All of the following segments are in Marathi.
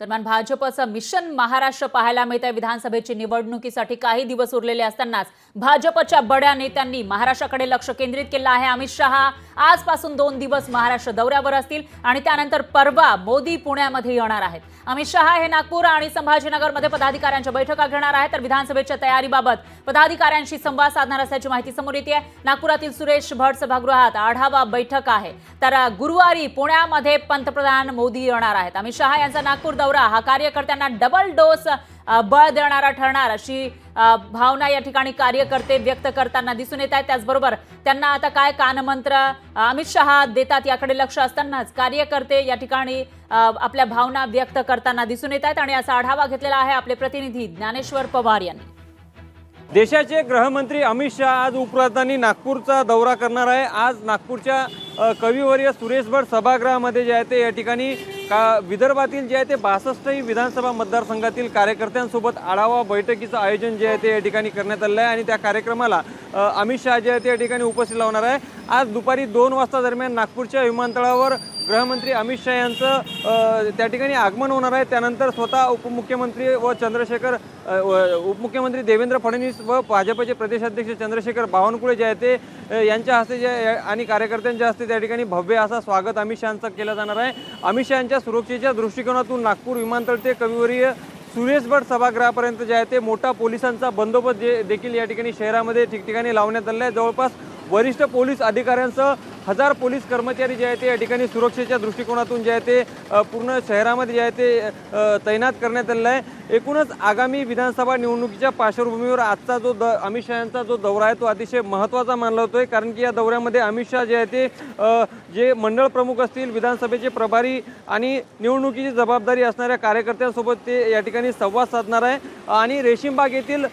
दरम्यान भाजपचं मिशन महाराष्ट्र पाहायला मिळतंय. विधानसभेची निवडणुकीसाठी काही दिवस उरलेले असतानाच भाजपच्या बड्या नेत्यांनी महाराष्ट्राकडे लक्ष केंद्रित केलं आहे. अमित शहा आजपासून दोन दिवस महाराष्ट्र दौऱ्यावर असतील आणि त्यानंतर परवा मोदी पुण्यामध्ये येणार आहेत. अमित शहा हे नागपूर आणि संभाजीनगरमध्ये पदाधिकाऱ्यांच्या बैठका घेणार आहेत. तर विधानसभेच्या तयारीबाबत पदाधिकाऱ्यांशी संवाद साधणार असल्याची माहिती समोर येते नागपुरातील सुरेश भट सभागृहात आढावा बैठक आहे. तर गुरुवारी पुण्यामध्ये पंतप्रधान मोदी येणार आहेत. अमित शहा यांचा नागपूर दौरा हा कार्यकर्त्यांना डबल डोस बळ देणारा ठरणार अशी भावना या ठिकाणी कार्यकर्ते व्यक्त करताना दिसून येत आहेत. त्याचबरोबर त्यांना आता काय कानमंत्र अमित शहा देतात याकडे लक्ष असतानाच कार्यकर्ते या ठिकाणी आपल्या भावना व्यक्त करताना दिसून येत आहेत आणि असा आढावा घेतलेला आहे आपले प्रतिनिधी ज्ञानेश्वर पवार यांनी. देशाचे गृहमंत्री अमित शहा आज उपराजधानी नागपूरचा दौरा करणार आहे. आज नागपूरच्या कविवर्य सुरेश भट सभागृहामध्ये जे आहे ते या ठिकाणी का विदर्भातील जे आहे ते बासष्टही विधानसभा मतदारसंघातील कार्यकर्त्यांसोबत आढावा बैठकीचं आयोजन जे आहे ते या ठिकाणी करण्यात आलेलं आहे आणि त्या कार्यक्रमाला अमित शहा जे आहे ते या ठिकाणी उपस्थित लावणार आहे. आज दुपारी दोन वाजता दरम्यान नागपूरच्या विमानतळावर गृहमंत्री अमित शहा यांचं त्या ठिकाणी आगमन होणार आहे. त्यानंतर स्वतः उपमुख्यमंत्री व चंद्रशेखर व- उपमुख्यमंत्री देवेंद्र फडणवीस व भाजपचे प्रदेशाध्यक्ष चंद्रशेखर बावनकुळे जे आहे ते यांच्या हस्ते जे आणि कार्यकर्त्यांच्या हस्ते त्या ठिकाणी भव्य असा स्वागत अमित शहाचं केलं जाणार आहे. अमित शहाच्या सुरक्षेच्या दृष्टिकोनातून नागपूर विमानतळ ते कविवर्य सुरेशभट सभागृहापर्यंत जे आहे ते मोठा पोलिसांचा बंदोबस्त जे देखील या ठिकाणी शहरामध्ये ठिकठिकाणी लावण्यात आलेला आहे. जवळपास वरिष्ठ पोलीस अधिकाऱ्यांसह हजार पोलीस कर्मचारी जे आहे ते या ठिकाणी सुरक्षेच्या दृष्टिकोनातून जे आहे ते पूर्ण शहरामध्ये जे आहे ते तैनात करण्यात आलेलं आहे. एकूणच आगामी विधानसभा निवडणुकीच्या पार्श्वभूमीवर आजचा जो द अमित शहांचा जो दौरा आहे तो अतिशय महत्त्वाचा मानला जातोय. कारण की या दौऱ्यामध्ये अमित शहा जे आहे ते जे मंडळ प्रमुख असतील विधानसभेचे प्रभारी आणि निवडणुकीची जबाबदारी असणाऱ्या कार्यकर्त्यांसोबत ते या ठिकाणी संवाद साधणार आहे. आणि रेशीमबाग येथील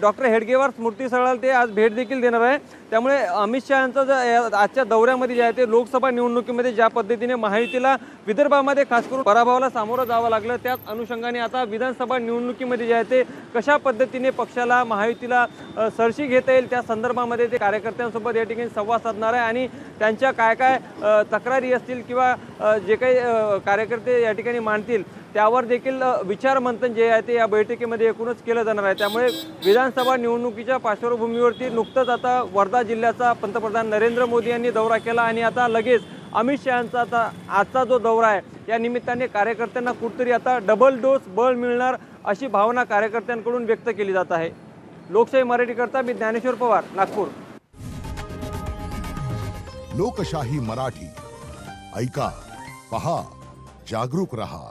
डॉक्टर हेडगेवार स्मृती स्थळाला ते आज भेट देखील देणार आहे. त्यामुळे अमित शहा यांचा जो या- आजच्या दौऱ्यामध्ये जे आहे ते लोकसभा निवडणुकीमध्ये ज्या पद्धतीने माहितीला विदर्भामध्ये खास करून पराभवाला सामोरं जावं लागलं त्याच अनुषंगाने आता विधान विधानसभा निवडणुकीमध्ये जे आहे ते कशा पद्धतीने पक्षाला महायुतीला सरशी घेता येईल त्या संदर्भामध्ये ते कार्यकर्त्यांसोबत या ठिकाणी संवाद साधणार आहे आणि त्यांच्या काय काय तक्रारी असतील किंवा जे काही कार्यकर्ते या ठिकाणी मांडतील त्यावर देखील विचारमंथन विचार मंथन जे आहे ते या बैठकीमध्ये एकूणच केलं जाणार आहे. त्यामुळे विधानसभा निवडणुकीच्या पार्श्वभूमीवरती नुकतंच आता वर्धा जिल्ह्याचा पंतप्रधान नरेंद्र मोदी यांनी दौरा केला आणि आता लगेच अमित शहाचा आता आजचा जो दौरा आहे या निमित्ताने कार्यकर्त्यांना कुठतरी आता डबल डोस बळ मिळणार अशी भावना कार्यकर्त्यांकडून व्यक्त केली जात आहे. लोकशाही मराठीकरता मी ज्ञानेश्वर पवार नागपूर. लोकशाही मराठी. ऐका पहा जागरूक रहा.